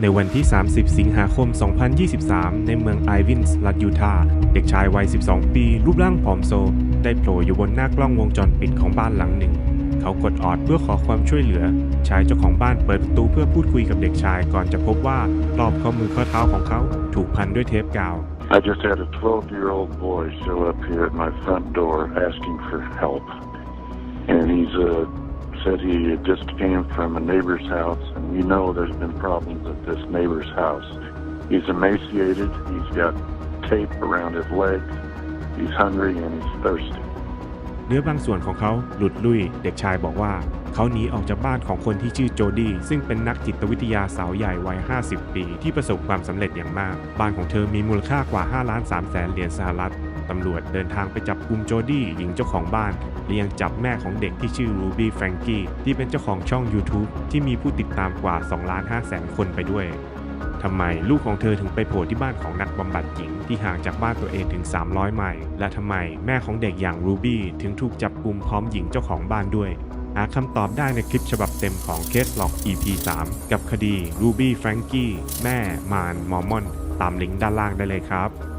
ในวันที่ 30 สิงหาคม 2023 ในเมืองไอวินส์ รัฐยูทาห์ เด็กชายวัย 12 ปี รูปร่างผอมโซ ได้โผล่อยู่บนหน้ากล้องวงจรปิดของบ้านหลังหนึ่ง เขากดออดเพื่อขอความช่วยเหลือ ชายเจ้าของบ้านเปิดประตูเพื่อพูดคุยกับเด็กชายก่อนจะพบว่ารอบข้อมือข้อเท้าของเขาถูกพันด้วยเทปกาว I just had a 12 year old boy show up here at my front door asking for help. And he's uh, said he had just came from a neighbor's house, and we know there's been problems at this neighbor's house. He's emaciated, he's got tape around his legs, he's hungry, and he's thirsty. เนื้อบางส่วนของเขาหลุดลุยเด็กชายบอกว่า เขาหนีออกจากบ้านของคนที่ชื่อโจดี้ซึ่งเป็นนักจิตวิทยาสาวใหญ่วัย 50 ปี ที่ประสบความสำเร็จอย่างมาก บ้านของเธอมีมูลค่ากว่า 5 ล้าน3แสนเหรียญสหรัฐตำรวจเดินทางไปจับกลุ่มโจดี้หญิงเจ้าของบ้านและยังจับแม่ของเด็กที่ชื่อรูบี้แฟรงกี้ที่เป็นเจ้าของช่อง YouTube ที่มีผู้ติดตามกว่า2ล้าน5แสนคนไปด้วย ทำไมลูกของเธอถึงไปโผล่ที่บ้านของนักบำบัดหญิงที่ห่างจากบ้านตัวเองถึง 300 ไมล์และทำไมแม่ของเด็กอย่างรูบี้ถึงถูกจับกลุ่มพร้อมหญิงเจ้าของบ้านด้วยหาคำตอบได้ในคลิปฉบับเต็มของเคสหลอก EP 3 กับคดีรูบี้แฟรงกี้แม่มานมอร์มอน ตามลิงก์ด้านล่างได้เลยครับ